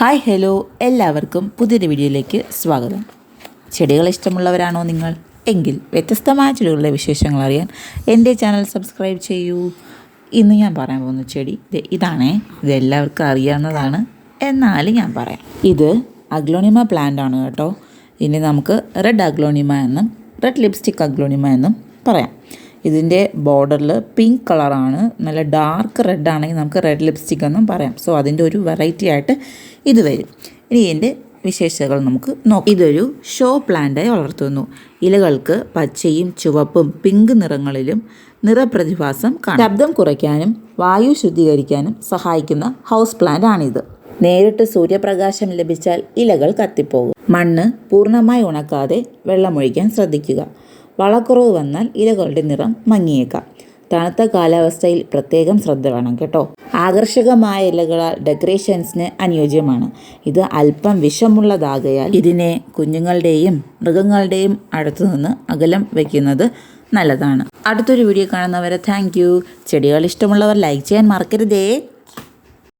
Hi hello എല്ലാവർക്കും പുതിയൊരു വീഡിയോയിലേക്ക് സ്വാഗതം. ചെടികൾ ഇഷ്ടമുള്ളവരാണോ നിങ്ങൾ? എങ്കിൽ വ്യത്യസ്തമായ ചെടികളുടെ വിശേഷങ്ങൾ അറിയാൻ എന്റെ ചാനൽ സബ്സ്ക്രൈബ് ചെയ്യൂ. ഇന്ന് ഞാൻ പറയാൻ പോകുന്ന ചെടി ഇതാണേ. ഇത് എല്ലാവർക്കും അറിയാവുന്നതാണ്. എന്നാലും ഞാൻ പറയാം. ഇത് അഗ്ലോണിമ പ്ലാന്റ് ആണ് കേട്ടോ. ഇനി നമുക്ക് റെഡ് അഗ്ലോണിമ എന്നും റെഡ് ലിപ്സ്റ്റിക് അഗ്ലോണിമ എന്നും പറയാം. ഇതിന്റെ ബോർഡറിൽ പിങ്ക് കളറാണ് നല്ല ഡാർക്ക് റെഡ് ആണെങ്കിൽ നമുക്ക് റെഡ് ലിപ്സ്റ്റിക് എന്നും പറയാം. സോ അതിന്റെ ഒരു വെറൈറ്റി ആയിട്ട് ഇത് വരും. ഇനി ഇതിന്റെ വിശേഷതകൾ നമുക്ക് നോക്കാം. ഇതൊരു ഷോ പ്ലാന്റായി വളർത്തുന്നു. ഇലകൾക്ക് പച്ചയും ചുവപ്പും പിങ്ക് നിറങ്ങളിലും നിറപ്രതിഭാസം കാണാം. ശബ്ദം കുറയ്ക്കാനും വായു ശുദ്ധീകരിക്കാനും സഹായിക്കുന്ന ഹൗസ് പ്ലാന്റ് ആണിത് നേരിട്ട് സൂര്യപ്രകാശം ലഭിച്ചാൽ ഇലകൾ കത്തിപ്പോകും. മണ്ണ് പൂർണമായി ഉണക്കാതെ വെള്ളമൊഴിക്കാൻ ശ്രദ്ധിക്കുക. വളക്കുറവ് വന്നാൽ ഇലകളുടെ നിറം മങ്ങിയേക്കാം. തണുത്ത കാലാവസ്ഥയിൽ പ്രത്യേകം ശ്രദ്ധ വേണം കേട്ടോ. ആകർഷകമായ ഇലകളാൽ ഡെക്കറേഷൻസിന് അനുയോജ്യമാണ്. ഇത് അല്പം വിഷമുള്ളതാകയാൽ ഇതിനെ കുഞ്ഞുങ്ങളുടെയും മൃഗങ്ങളുടെയും അടുത്തു നിന്ന് അകലം വയ്ക്കുന്നത് നല്ലതാണ്. അടുത്തൊരു വീഡിയോ കാണുന്നവരെ താങ്ക് ചെടികൾ ഇഷ്ടമുള്ളവർ ലൈക്ക് ചെയ്യാൻ മറക്കരുതേ.